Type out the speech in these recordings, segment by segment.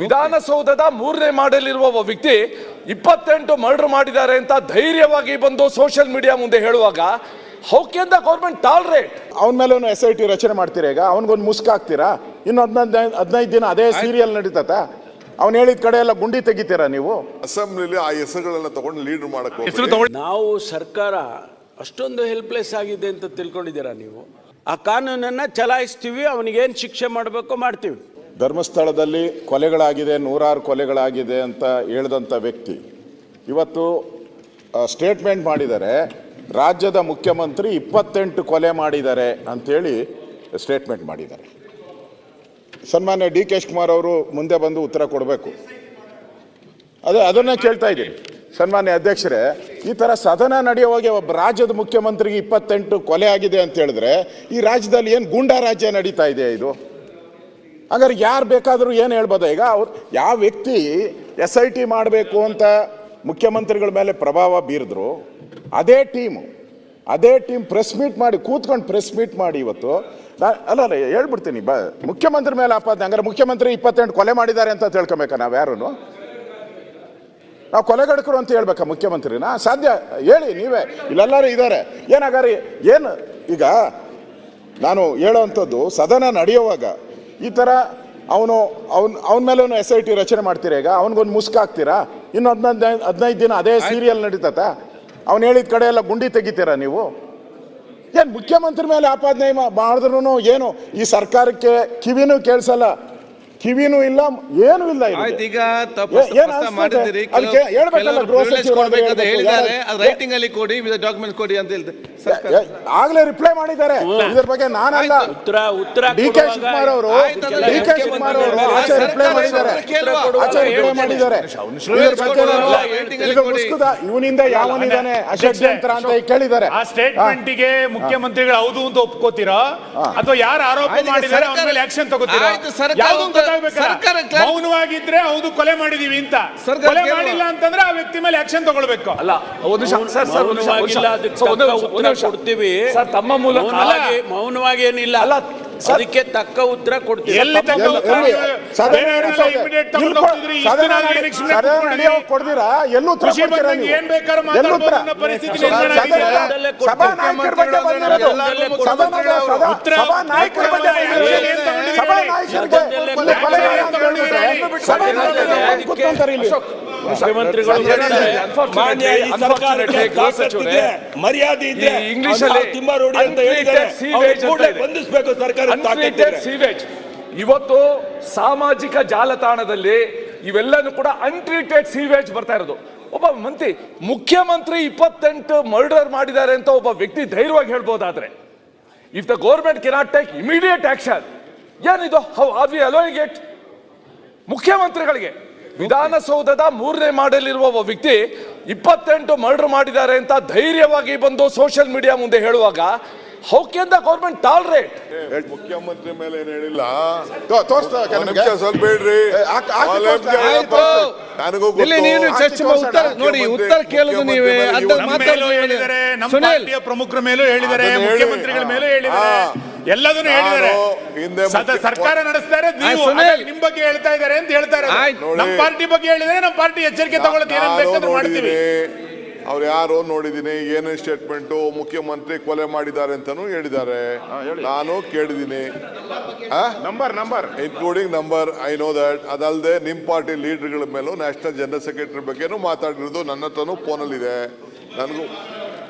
ವಿಧಾನಸೌಧದ ಮೂರನೇ ಮಾಡಲಿರುವ ಒಬ್ಬ ವ್ಯಕ್ತಿ ಇಪ್ಪತ್ತೆಂಟು ಮರ್ಡರ್ ಮಾಡಿದ್ದಾರೆ ಅಂತ ಧೈರ್ಯವಾಗಿ ಬಂದು ಸೋಷಿಯಲ್ ಮೀಡಿಯಾ ಮುಂದೆ ಹೇಳುವಾಗ how can the government tolerate ಅವನ ಮೇಲೆ ಒಂದು ಎಸ್ ಐ ಟಿ ರಚನೆ ಮಾಡ್ತೀರಾ ಈಗ? ಅವನಿಗೊಂದು ಮುಸ್ಕ್ ಹಾಕ್ತೀರಾ? ಇನ್ನು ಹದಿನೈದು ಹದಿನೈದು ದಿನ ಅದೇ ಸೀರಿಯಲ್ ನಡೀತತ? ಅವ್ನು ಹೇಳಿದ ಕಡೆ ಎಲ್ಲ ಗುಂಡಿ ತೆಗಿತೀರಾ ನೀವು? ಅಸೆಂಬ್ಲಿಲಿ ಆ ಹೆಸರುಗಳನ್ನ ತಗೊಂಡು ಲೀಡರ್ ಮಾಡಕ್ಕೆ. ನಾವು ಸರ್ಕಾರ ಅಷ್ಟೊಂದು ಹೆಲ್ಪ್ಲೆಸ್ ಆಗಿದೆ ಅಂತ ತಿಳ್ಕೊಂಡಿದ್ದೀರಾ ನೀವು? ಆ ಕಾನೂನನ್ನ ಚಲಾಯಿಸ್ತೀವಿ ಅವನಿಗೇನು ಶಿಕ್ಷೆ ಮಾಡಬೇಕು ಮಾಡ್ತೀವಿ. ಧರ್ಮಸ್ಥಳದಲ್ಲಿ ಕೊಲೆಗಳಾಗಿದೆ, ನೂರಾರು ಕೊಲೆಗಳಾಗಿದೆ ಅಂತ ಹೇಳಿದಂಥ ವ್ಯಕ್ತಿ. ಇವತ್ತು ಸ್ಟೇಟ್ಮೆಂಟ್ ಮಾಡಿದ್ದಾರೆ ರಾಜ್ಯದ ಮುಖ್ಯಮಂತ್ರಿ ಇಪ್ಪತ್ತೆಂಟು ಕೊಲೆ ಮಾಡಿದ್ದಾರೆ ಅಂಥೇಳಿ ಸ್ಟೇಟ್ಮೆಂಟ್ ಮಾಡಿದ್ದಾರೆ. ಸನ್ಮಾನ್ಯ ಡಿ ಕೆ ಶಿವಕುಮಾರ್ ಅವರು ಮುಂದೆ ಬಂದು ಉತ್ತರ ಕೊಡಬೇಕು. ಅದೇ, ಅದನ್ನೇ ಕೇಳ್ತಾ ಇದ್ದೀನಿ. ಸನ್ಮಾನ್ಯ ಅಧ್ಯಕ್ಷರೇ, ಈ ಥರ ಸದನ ನಡೆಯುವಾಗೆ ಒಬ್ಬ ರಾಜ್ಯದ ಮುಖ್ಯಮಂತ್ರಿಗೆ ಇಪ್ಪತ್ತೆಂಟು ಕೊಲೆ ಆಗಿದೆ ಅಂತ ಹೇಳಿದ್ರೆ, ಈ ರಾಜ್ಯದಲ್ಲಿ ಏನು ಗೂಂಡಾ ರಾಜ್ಯ ನಡೀತಾ ಇದೆ ಇದು? ಹಾಗಾದ್ರೆ ಯಾರು ಬೇಕಾದರೂ ಏನು ಹೇಳ್ಬೋದು? ಈಗ ಅವ್ರು ಯಾವ ವ್ಯಕ್ತಿ ಎಸ್ ಐ ಟಿ ಮಾಡಬೇಕು ಅಂತ ಮುಖ್ಯಮಂತ್ರಿಗಳ ಮೇಲೆ ಪ್ರಭಾವ ಬೀರಿದ್ರು, ಅದೇ ಟೀಮು ಅದೇ ಟೀಮ್ ಪ್ರೆಸ್ ಮೀಟ್ ಮಾಡಿ, ಕೂತ್ಕೊಂಡು ಪ್ರೆಸ್ ಮೀಟ್ ಮಾಡಿ ಇವತ್ತು. ಅಲ್ಲ ಅಲ್ಲ, ಹೇಳ್ಬಿಡ್ತೀನಿ, ಬ ಮುಖ್ಯಮಂತ್ರಿ ಮೇಲೆ ಆಪಾದನೆ, ಹಂಗಾರೆ ಮುಖ್ಯಮಂತ್ರಿ ಇಪ್ಪತ್ತೆಂಟು ಕೊಲೆ ಮಾಡಿದ್ದಾರೆ ಅಂತ ತಿಳ್ಕೊಬೇಕಾ ನಾವು ಯಾರೂ ನಾವು ಕೊಲೆಗಡಕರು ಅಂತ ಹೇಳ್ಬೇಕಾ ಮುಖ್ಯಮಂತ್ರಿನ? ಸಾಧ್ಯ, ಹೇಳಿ, ನೀವೇ, ಇಲ್ಲೆಲ್ಲರೂ ಇದ್ದಾರೆ. ಏನಾಗಾರಿ ಏನು ಈಗ ನಾನು ಹೇಳೋವಂಥದ್ದು ಸದನ ನಡೆಯುವಾಗ ಈ ಥರ ಅವನು ಅವನ್ ಅವನ ಮೇಲೂ ಎಸ್ ಐ ಟಿ ರಚನೆ ಮಾಡ್ತೀರಾ ಈಗ? ಅವನಿಗೊಂದು ಮುಸ್ಕ್ ಹಾಕ್ತೀರಾ? ಇನ್ನು ಹದಿನೈದು ಹದಿನೈದು ದಿನ ಅದೇ ಸೀರಿಯಲ್ ನಡೀತತ ಅವ್ನು ಹೇಳಿದ ಕಡೆ ಎಲ್ಲ ಗುಂಡಿ ತೆಗಿತೀರಾ ನೀವು? ಏನು ಮುಖ್ಯಮಂತ್ರಿ ಮೇಲೆ ಆಪಾದನೆ ಮಾಡಿದ್ರು ಏನು ಈ ಸರ್ಕಾರಕ್ಕೆ ಕಿವಿನೂ ಕೇಳಿಸಲ್ಲ. ಕಿವಿನೂ ಇಲ್ಲ ಏನು ಇಲ್ಲ. ಆಯ್ತು ಈಗ ತಪ್ಪು? ಮಾಡಿದ್ದೀರಿ. ಅದಕ್ಕೆ ಹೇಳ್ಬೇಕಲ್ಲ ಗೃಹ ಸಚಿವರು ಹೇಳಿದ್ದಾರೆ. ರೈಟಿಂಗ್ ಅಲ್ಲಿ ಕೊಡಿ ಡಾಕ್ಯುಮೆಂಟ್ ಕೊಡಿ ಅಂತ ಹೇಳ್ದೆ. ಆಗ್ಲೇ ರಿಪ್ಲೈ ಮಾಡಿದ್ದಾರೆ. ಇದ್ರ ಬಗ್ಗೆ ನಾನಲ್ಲ. ಉತ್ತರ ಉತ್ತರ ಡಿ ಕೆ ಶಿವಕುಮಾರ್ ಅವರು ಡಿ ಕೆ ಶಿವಕುಮಾರ್ ಅವರು ಆಚೆ ರಿಪ್ಲೈ ಮಾಡಿದ್ದಾರೆ. ಆಚೆ ರಿಪ್ಲೈ ಮಾಡಿದ್ದಾರೆ. ಇದ್ರ ಬಗ್ಗೆ ಈಗ ಮುಸ್ಕುದ ಇವನಿಂದ ಯಾವನಿದಾನೆ ಅಷಡ್ಯಂತ್ರ ಅಂತ ಕೇಳಿದ್ದಾರೆ. ಆ ಸ್ಟೇಟ್ಮೆಂಟ್ಗೆ ಮುಖ್ಯಮಂತ್ರಿಗಳು ಹೌದು ಅಂತ ಒಪ್ಕೋತೀರಾ? ಅಥವಾ ಯಾರು ಆರೋಪ ಮಾಡಿದ್ದಾರೆ ಅವ್ರ ಮೇಲೆ ಆಕ್ಷನ್ ತಗೋತೀರಾ? ಸರ್ಕಾರ ಮೌನವಾಗಿದ್ರೆ ಹೌದು ಕೊಲೆ ಮಾಡಿದೀವಿ ಅಂತ. ಕೊಲೆ. ಮಾಡಿಲ್ಲ ಅಂತಂದ್ರೆ ಆ ವ್ಯಕ್ತಿ ಮೇಲೆ ಆಕ್ಷನ್ ತಗೊಳ್ಬೇಕು. ಅಲ್ಲ ಒಂದು ಸರ್ ಸರ್ ಒಂದು ನಿಮಿಷ, ಮೌನವಾಗಿಲ್ಲ ಅದಕ್ಕೆ ತಕ್ಕ ಉತ್ತರ ಕೊಡ್ತೀವಿ. ಸರ್ ತಮ್ಮ ಮೂಲಕ ಮೌನವಾಗಿ ಮೌನವಾಗಿ ಏನಿಲ್ಲ ಅಲ್ಲ, ಅದಕ್ಕೆ ತಕ್ಕ ಉತ್ತರ ಕೊಡ್ತೀವಿ. ಎಲ್ಲಿ ತಕ್ಕ ಎಲ್ಲ- ಬಂದಂಗೆ? ಏನ್ ಬೇಕಾದ್ರೂ ಪರಿಸ್ಥಿತಿ ಸಭಾ ನಾಯಕರ ಬಗ್ಗೆ ಬಂದಿರೋದು. ಸಭಾ ನಾಯಕರ ಬಗ್ಗೆ ಮರ್ಯಾದೆ ಇದೆ ಇಂಗ್ಲಿಷ್ ಅಲ್ಲಿ ತಿಮ್ಮಾರೋಡಿ ಅಂತ ಹೇಳಿದ್ದಾರೆ ಬಂಧಿಸಬೇಕು ಸರ್ಕಾರ. ಇವತ್ತು ಸಾಮಾಜಿಕ ಜಾಲತಾಣದಲ್ಲಿ ಇವೆಲ್ಲನೂ ಕೂಡ ಅನ್ಟ್ರೀಟೆಡ್ ಸೀವೇಜ್ ಬರ್ತಾ ಇರೋದು ಒಬ್ಬ ಮಂತ್ರಿ ಮುಖ್ಯಮಂತ್ರಿ ಇಪ್ಪತ್ತೆಂಟು ಮರ್ಡರ್ ಮಾಡಿದ್ದಾರೆ ಅಂತ ಒಬ್ಬ ವ್ಯಕ್ತಿ ಧೈರ್ಯವಾಗಿ ಹೇಳ್ಬೋದಾದ್ರೆ if the government cannot take immediate action ಏನಿದು? How are we allowing it ಮುಖ್ಯಮಂತ್ರಿಗಳಿಗೆ. ವಿಧಾನಸೌಧದ ಮೂರನೇ ಮಾಡಲಿರುವ ಒಬ್ಬ ವ್ಯಕ್ತಿ ಇಪ್ಪತ್ತೆಂಟು ಮರ್ಡರ್ ಮಾಡಿದ್ದಾರೆ ಅಂತ ಧೈರ್ಯವಾಗಿ ಬಂದು ಸೋಷಿಯಲ್ ಮೀಡಿಯಾ ಮುಂದೆ ಹೇಳುವಾಗ how can the can the government tolerate. ಮುಖ್ಯಮಂತ್ರಿ ಮೇಲೆ ಏನ್ ಹೇಳಿಲ್ಲ? ಸ್ವಲ್ಪ ಹೇಳ್ರಿ. ನನಗೂ ನೋಡಿ ಉತ್ತರ ಕೇಳೋದು ನೀವೇ ಹೇಳಿದ್ದಾರೆ. ನಮ್ಮ ಪ್ರಮುಖರ ಮೇಲೂ ಹೇಳಿದ್ದಾರೆ. ಮುಖ್ಯಮಂತ್ರಿಗಳ ಮೇಲೂ ಹೇಳಿದ್ದಾರೆ. ಎಲ್ಲದನ್ನು ನಾನು ಹೇಳಿದ್ದಾರೆ ಹಿಂದೆ ಸದ- ಸರ್ಕಾರ ನಡೆಸ್ತಾರೆ ನೀವು ಸುನಿಲ್. ಹಾಗಾಗಿ ನಿಮ್ ಬಗ್ಗೆ ಹೇಳ್ತಾ ಇದ್ದಾರೆ ಅಂತ ಹೇಳ್ತಾರೆ ಆಯ್ತು. ನೋಡಿ. ನಮ್ಮ ಪಾರ್ಟಿ ಬಗ್ಗೆ ಹೇಳಿದ್ರೆ ನಮ್ಮ ಪಾರ್ಟಿ ಎಚ್ಚರಿಕೆ ತಗೊಳ್ಳೋದು ಏನೇನ್ ಬೇಕಾದ್ರೂ ಮಾಡ್ತೀವಿ. ನೋಡಿದ್ದೀನಿ. ಅವ್ರು ಯಾರೋ ನೋಡಿದೀನಿ ಏನೇ ಸ್ಟೇಟ್ಮೆಂಟ್ ಮುಖ್ಯಮಂತ್ರಿ ಕೊಲೆ ಮಾಡಿದ್ದಾರೆ ಅಂತಾನು ಹೇಳಿದ್ದಾರೆ. ನಾನು ಕೇಳಿದೀನಿ number number including number I know that ಅದಲ್ಲದೆ ನಿಮ್ಮ ಪಾರ್ಟಿ ಲೀಡರ್ಗಳ ಮೇಲೂ ನ್ಯಾಷನಲ್ ಜನರಲ್ ಸೆಕ್ರೆಟರಿ ಬಗ್ಗೆನೂ ಮಾತಾಡಿರೋದು ನನ್ನ ಹತ್ರನೂ ಫೋನಲ್ಲಿದೆ ನನಗೂ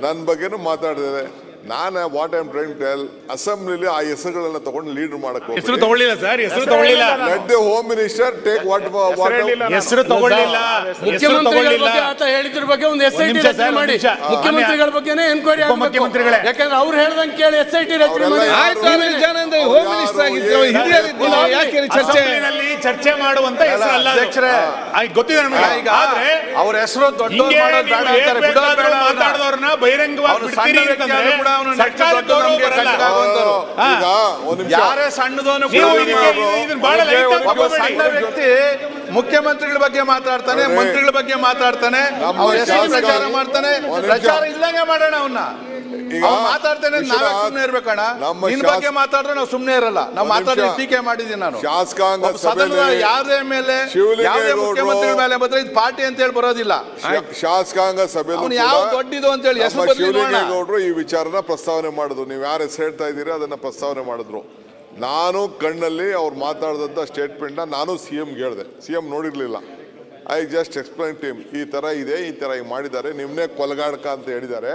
ನನ್ನ ಬಗ್ಗೆನೂ ಮಾತಾಡಿದ್ದಾರೆ ನಾನು ವಾಟ್ ಐಮ್ ಟ್ರೈನ್ ಟೆಲ್ ಅಸೆಂಬ್ಲಿಲಿ ಆ ಹೆಸರುಗಳನ್ನ ತಗೊಂಡು ಲೀಡರ್ ಮಾಡಕ್ ಹೆಸರು ತಗೊಳ್ಳಿಲ್ಲ ಸರ್ ಹೆಸರು ತಗೊಳ್ಳಿಲ್ಲ. Let the home minister take what what. ಹೆಸರು ತಗೊಳ್ಳಿಲ್ಲ. ಮುಖ್ಯಮಂತ್ರಿಗಳ ತಗೊಳ್ಳಿಲ್ಲ. ಬಗ್ಗೆ ಆತ ಹೇಳಿದ್ರ ಬಗ್ಗೆ ಒಂದು ಎಸ್ ಐ ಟಿ ರಚನೆ ಮಾಡಿ. ಮುಖ್ಯಮಂತ್ರಿಗಳ ಬಗ್ಗೆನೇ ಎನ್ಕ್ವೈರಿ ಆಗಬೇಕು. ಉಪಮುಖ್ಯಮಂತ್ರಿಗಳೇ. ಯಾಕಂದ್ರೆ ಅವ್ರು ಹೇಳ್ದಂಗೆ ಕೇಳಿ ಎಸ್ ಐ ಟಿ ರಚನೆ ಮಾಡಿ. ಆಯ್ತು ಅನಿಲ್ ಜಾನಂದ ಹೋಮ್ ಮಿನಿಸ್ಟರ್ ಆಗಿದ್ರು ಯಾಕೆ ಚರ್ಚೆ? ಅಸೆಂಬ್ಲಿನಲ್ಲಿ ಚರ್ಚೆ ಮಾಡುವಂತ ಹೆಸರು ಅಲ್ಲ ಗೊತ್ತಿದೆ ನಮಗೆ. ಆದ್ರೆ ಅವ್ರ ಹೆಸರು ದೊಡ್ಡವ್ರು ಮಾತಾಡಿದವ್ರನ್ನ ಬಹಿರಂಗವಾಗಿ ಬಿಡ್ತೀರಿ ವ್ಯಕ್ತಿ ಅಂತಂದ್ರೆ ದೊಡ್ಡ ನಿಮಿಷ. ಯಾರೇ ಸಣ್ಣದೋನು ಬಹಳ ಸಣ್ಣ ವ್ಯಕ್ತಿ ಮುಖ್ಯಮಂತ್ರಿಗಳ ಬಗ್ಗೆ ಮಾತಾಡ್ತಾನೆ. ಮಂತ್ರಿಗಳ ಬಗ್ಗೆ ಮಾತಾಡ್ತಾನೆ ನಮ್ಮ ಅವ್ರ ಹೆಸರು ಪ್ರಚಾರ ಮಾಡ್ತಾನೆ ಪ್ರಚಾರ ಇಲ್ಲಂಗೆ ಮಾಡೋಣ ಅವನ್ನ ಮಾತಾಡ್ತೇನೆ ನಾವೇ ಸುಮ್ಮನೆ ಇರ್ಬೇಕಣ್ಣ. ನಮ್ಮ ನಿನ್ ಬಗ್ಗೆ ಮಾತಾಡಿದ್ರೆ ನಾವು ಸುಮ್ಮನೆ ಇರಲ್ಲ. ನಾವು ಒಂದ್ ಮಾತಾಡಿ ನಿಮಿಷ. ಟೀಕೆ ಮಾಡಿದ್ದೀನಿ ನಾನು. ಶಾಸಕಾಂಗ ಸದನದ ಸಭೆಯಲ್ಲಿ ಯಾರೇ ಮೇಲೆ ಯಾವುದೇ ಮುಖ್ಯಮಂತ್ರಿ ಮೇಲೆ ಬಂದ್ರೆ ಇದು ಪಾರ್ಟಿ ಅಂತ ಹೇಳಿ ಬರೋದಿಲ್ಲ. ಶಾಸಕಾಂಗ ಸಭೆ ಯಾವ ದೊಡ್ಡಿದು ಅಂತ ಹೇಳಿ ಹೆಸರು ಶಿವಲಿಂಗೇಗೌಡರು ಈ ವಿಚಾರನ ಪ್ರಸ್ತಾವನೆ ಮಾಡಿದ್ರು. ನೀವು ಯಾರು ಹೆಸರು ಹೇಳ್ತಾ ಇದ್ದೀರಿ ಅದನ್ನ ಪ್ರಸ್ತಾವನೆ ಮಾಡಿದ್ರು. ನಾನು ಕಣ್ಣಲ್ಲಿ ಅವ್ರು ಮಾತಾಡಿದಂಥ ಸ್ಟೇಟ್ಮೆಂಟ್ನ ನಾನು ಸಿ ಎಮ್ಗೆ ಹೇಳಿದೆ. ಸಿ ಎಂ ನೋಡಿರ್ಲಿಲ್ಲ. ಐ ಜಸ್ಟ್ ಎಕ್ಸ್ಪ್ಲೈನ್ ಟೀಮ್ ಈ ಥರ ಇದೆ ಈ ಥರ ಮಾಡಿದ್ದಾರೆ ನಿಮ್ಮನ್ನೇ ಕೊಲಗಾಡಕ ಅಂತ ಹೇಳಿದ್ದಾರೆ.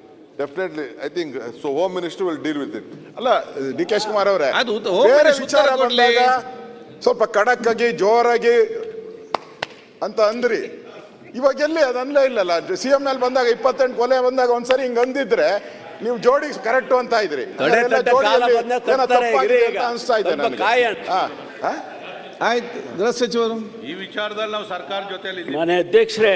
definitely I think so home minister will deal with it ಅಲ್ಲ ಡಿ ಕೆ ಶಿವಕುಮಾರ್ ಅವರೇ ಅದು ಹೋಮ್ ಬೇರೆ ವಿಚಾರ ಕೊಡ್ಲಿ. ಬಂದಾಗ ಸ್ವಲ್ಪ ಖಡಕ್ ಆಗಿ ಜೋರಾಗಿ ಅಂತ ಅಂದ್ರಿ ಇವಾಗ ಎಲ್ಲಿ ಅದು ಅನ್ಲೇ ಇಲ್ಲಲ್ಲ ಸಿ ಎಂ ನಲ್ಲಿ ಬಂದಾಗ ಇಪ್ಪತ್ತೆಂಟು ಕೊಲೆ ಬಂದಾಗ ಒಂದ್ಸರಿ ಹಿಂಗ್ ಅಂದಿದ್ರೆ ನೀವು ಜೋಡಿ ಕರೆಕ್ಟ್ ಅಂತ ಇದ್ರಿ ತೊಡೆ ಅದೆಲ್ಲ ತಟ್ಟ ಕಾಲ ಜೋಡಿಯಲ್ಲಿ ಬಂದ ಏನೋ ತಪ್ತಾರೆ ತಪ್ಪಾಗಿದೆ ಇರಿ ಅಂತ ಈಗ. ಇದೆ ಸ್ವಲ್ಪ ನನಗೆ ಕಾಯೋಣ. ಹಾ, ಹಾ? ಆಯ್ತು ಗೃಹ ಸಚಿವರು ಈ ವಿಚಾರದಲ್ಲಿ ನಾವು ಸರ್ಕಾರ ಜೊತೆಲಿ ಮನೆ ಅಧ್ಯಕ್ಷರೇ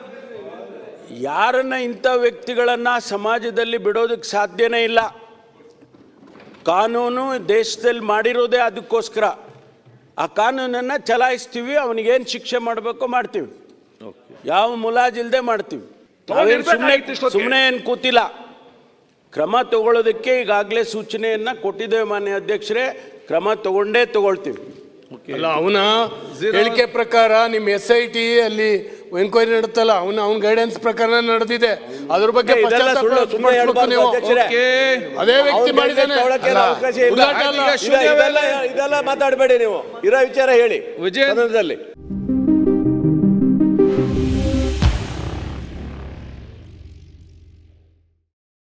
ಯಾರನ್ನ ಇಂಥ ವ್ಯಕ್ತಿಗಳನ್ನ ಸಮಾಜದಲ್ಲಿ ಬಿಡೋದಕ್ಕೆ ಸಾಧ್ಯನೇ ಇಲ್ಲ. ಕಾನೂನು ದೇಶದಲ್ಲಿ ಮಾಡಿರೋದೇ ಅದಕ್ಕೋಸ್ಕರ. ಆ ಕಾನೂನನ್ನು ಚಲಾಯಿಸ್ತೀವಿ ಅವನಿಗೇನು ಶಿಕ್ಷೆ ಮಾಡಬೇಕೋ ಮಾಡ್ತೀವಿ. ಯಾವ ಮುಲಾಜಿಲ್ದೆ ಮಾಡ್ತೀವಿ. ಸುಮ್ಮನೆ ಸುಮ್ಮನೆ ಏನು ಕೂತಿಲ್ಲ. ಕ್ರಮ ತಗೊಳ್ಳೋದಕ್ಕೆ ಈಗಾಗಲೇ ಸೂಚನೆಯನ್ನ ಕೊಟ್ಟಿದ್ದೇವೆ ಮಾನ್ಯ ಅಧ್ಯಕ್ಷರೇ. ಕ್ರಮ ತಗೊಂಡೇ ತಗೊಳ್ತೀವಿ. ಅಲ್ಲ ಅವನ ಹೇಳಿಕೆ ಪ್ರಕಾರ ನಿಮ್ಮ ಎಸ್ ಐ ಟಿ ಅಲ್ಲಿ ಎನ್ಕ್ವೈರಿ ನಡುತ್ತಲ್ಲ ಅವನ ಅವನ ಗೈಡೆನ್ಸ್ ಪ್ರಕಾರ ನಡೆದಿದೆ. ಅದ್ರ ಬಗ್ಗೆ. ಅದೇ ವ್ಯಕ್ತಿ ಮಾಡಿದ್ದಾನೆ. ಇದೆಲ್ಲ ಮಾತಾಡಬೇಡಿ ನೀವು. ಇರೋ ವಿಚಾರ ಹೇಳಿ ವಿಜಯನದಲ್ಲಿ